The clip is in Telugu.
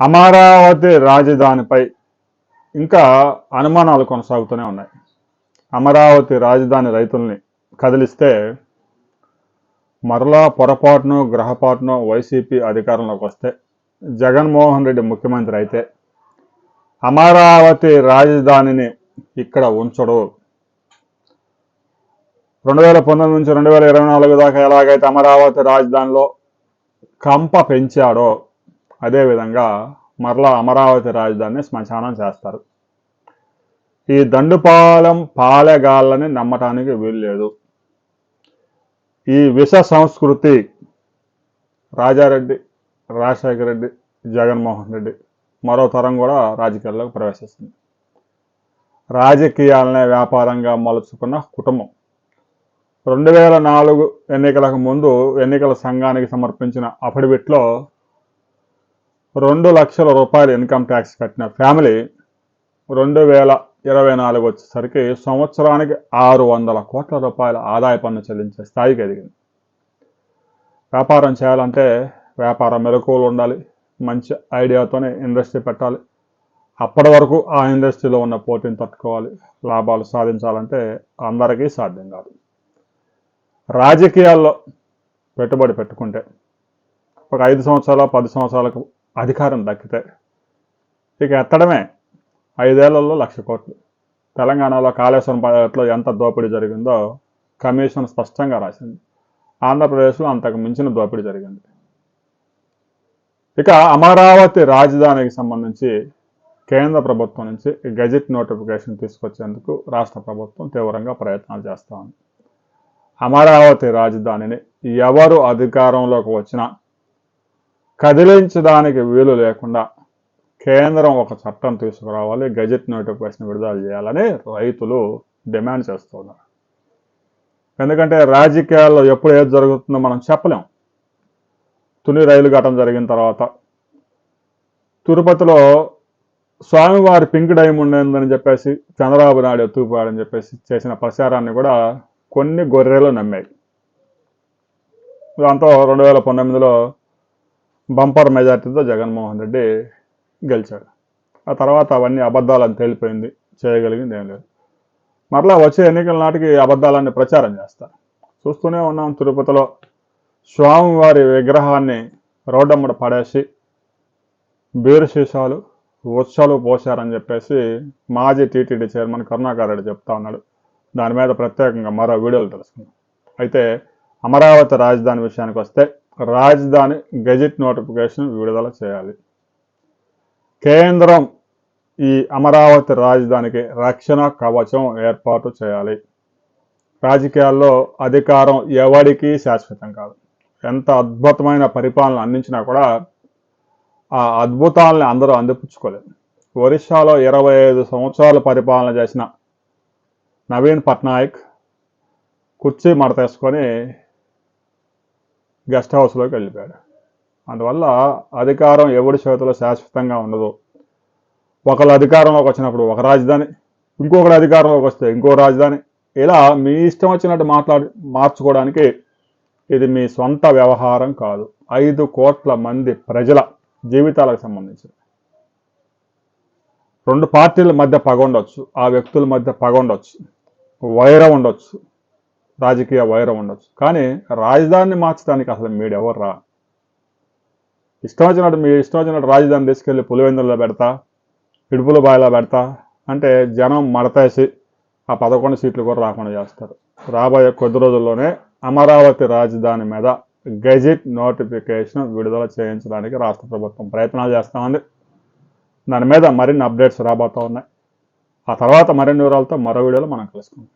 అమరావతి రాజధానిపై ఇంకా అనుమానాలు కొనసాగుతూనే ఉన్నాయి. అమరావతి రాజధాని రైతుల్ని కదిలిస్తే మరలా పొరపాటును గ్రహపాటును వైసీపీ అధికారంలోకి వస్తే జగన్మోహన్ రెడ్డి ముఖ్యమంత్రి అయితే అమరావతి రాజధానిని ఇక్కడ ఉంచడు. రెండు వేల పంతొమ్మిది నుంచి రెండు వేల ఇరవై నాలుగు దాకా ఎలాగైతే అమరావతి రాజధానిలో కంప పెంచాడో అదేవిధంగా మరలా అమరావతి రాజధానిని శ్మశానం చేస్తారు. ఈ దండుపాలెం పాలెగాళ్ళని నమ్మటానికి వీల్లేదు. ఈ విష సంస్కృతి రాజారెడ్డి రాజశేఖర రెడ్డి జగన్మోహన్ రెడ్డి మరో తరం కూడా రాజకీయాల్లోకి ప్రవేశిస్తుంది. రాజకీయాలనే వ్యాపారంగా మలుచుకున్న కుటుంబం. రెండు వేల నాలుగు ఎన్నికలకు ముందు ఎన్నికల సంఘానికి సమర్పించిన అఫిడవిట్లో రెండు లక్షల రూపాయలు ఇన్కమ్ ట్యాక్స్ కట్టిన ఫ్యామిలీ రెండు వేల ఇరవై నాలుగు వచ్చేసరికి సంవత్సరానికి ఆరు వందల కోట్ల రూపాయల ఆదాయ పన్ను చెల్లించే స్థాయికి ఎదిగింది. వ్యాపారం చేయాలంటే వ్యాపార మెలకువలు ఉండాలి మంచి ఐడియాతోనే ఇండస్ట్రీ పెట్టాలి. అప్పటి వరకు ఆ ఇండస్ట్రీలో ఉన్న పోటీని తట్టుకోవాలి లాభాలు సాధించాలంటే అందరికీ సాధ్యం కాదు. రాజకీయాల్లో పెట్టుబడి పెట్టుకుంటే ఒక ఐదు సంవత్సరాల పది సంవత్సరాలకు అధికారం దక్కితే ఇక ఎత్తడమే ఐదేళ్ళలో లక్ష కోట్లు. తెలంగాణలో కాళేశ్వరం ప్రాజెక్టులో ఎంత దోపిడీ జరిగిందో కమిషన్ స్పష్టంగా రాసింది. ఆంధ్రప్రదేశ్లో అంతకు మించిన దోపిడీ జరిగింది. ఇక అమరావతి రాజధానికి సంబంధించి కేంద్ర ప్రభుత్వం నుంచి గెజిట్ నోటిఫికేషన్ తీసుకొచ్చేందుకు రాష్ట్ర ప్రభుత్వం తీవ్రంగా ప్రయత్నాలు చేస్తూ ఉంది అమరావతి రాజధానిని ఎవరు అధికారంలోకి వచ్చినా కదిలించడానికి వీలు లేకుండా కేంద్రం ఒక చట్టం తీసుకురావాలి గజెట్ నోటిఫికేషన్ విడుదల చేయాలని రైతులు డిమాండ్ చేస్తున్నారు. ఎందుకంటే రాజకీయాల్లో ఎప్పుడు ఏది జరుగుతుందో మనం చెప్పలేం. తుని రైలు ఘటన జరిగిన తర్వాత తిరుపతిలో స్వామివారి పింక్ డైమండ్ ఉందని చెప్పేసి చంద్రబాబు నాయుడు ఎత్తుకుపోయాడని చెప్పేసి చేసిన ప్రచారాన్ని కూడా కొన్ని గొర్రెలు నమ్మాయి. దాంతో రెండు వేల పంతొమ్మిదిలో బంపర్ మెజార్టీతో జగన్మోహన్ రెడ్డి గెలిచాడు. ఆ తర్వాత అవన్నీ అబద్ధాలని తేలిపోయింది చేయగలిగింది ఏం లేదు. మరలా వచ్చే ఎన్నికల నాటికి అబద్ధాలన్నీ ప్రచారం చేస్తారు. చూస్తూనే ఉన్నాం తిరుపతిలో స్వామివారి విగ్రహాన్ని రోడ్డమ్మడ పడేసి బీరు సీసాలు ఉత్సలు పోశారని చెప్పేసి మాజీ టీటీడీ చైర్మన్ కరుణాకర్ రెడ్డి చెప్తా ఉన్నాడు. దాని మీద ప్రత్యేకంగా మరో వీడియోలు తెలుసుకుందాం. అయితే అమరావతి రాజధాని విషయానికి వస్తే రాజధాని గెజిట్ నోటిఫికేషన్ విడుదల చేయాలి. కేంద్రం ఈ అమరావతి రాజధానికి రక్షణ కవచం ఏర్పాటు చేయాలి. రాజకీయాల్లో అధికారం ఎవడికి శాశ్వతం కాదు. ఎంత అద్భుతమైన పరిపాలన అందించినా కూడా ఆ అద్భుతాలని అందరూ అందిపుచ్చుకోలేదు. ఒరిస్సాలో ఇరవై ఐదు సంవత్సరాలు పరిపాలన చేసిన నవీన్ పట్నాయక్ కుర్చీ మడతేసుకొని గెస్ట్ హౌస్లోకి వెళ్ళిపోయాడు. అందువల్ల అధికారం ఎవడి చేతిలో శాశ్వతంగా ఉండదు ఒకళ్ళు అధికారంలోకి వచ్చినప్పుడు ఒక రాజధాని ఇంకొకటి అధికారంలోకి వస్తే ఇంకో రాజధాని ఇలా మీ ఇష్టం వచ్చినట్టు మాట్లాడి మార్చుకోవడానికి ఇది మీ సొంత వ్యవహారం కాదు. ఐదు కోట్ల మంది ప్రజల జీవితాలకు సంబంధించింది. రెండు పార్టీల మధ్య పగ ఉండొచ్చు ఆ వ్యక్తుల మధ్య పగ ఉండొచ్చు వైరం ఉండొచ్చు. రాజకీయ వైరం ఉండొచ్చు. కానీ రాజధానిని మార్చడానికి అసలు మీరెవరు రా? ఇష్టం వచ్చినట్టు మీ ఇష్టం వచ్చినట్టు రాజధాని తీసుకెళ్ళి పులివెందుల్లో పెడతా ఇడుపుల బాయిలో పెడతా అంటే జనం మడతేసి ఆ పదకొండు సీట్లు కూడా రాకుండా చేస్తారు. రాబోయే కొద్ది రోజుల్లోనే అమరావతి రాజధాని మీద గెజిట్ నోటిఫికేషన్ విడుదల చేయించడానికి రాష్ట్ర ప్రభుత్వం ప్రయత్నాలు చేస్తూ ఉంది. దాని మీద మరిన్ని అప్డేట్స్ రాబోతూ ఉన్నాయి. ఆ తర్వాత మరిన్ని వివరాలతో మరో వీడియోలో మనం కలుసుకుందాం.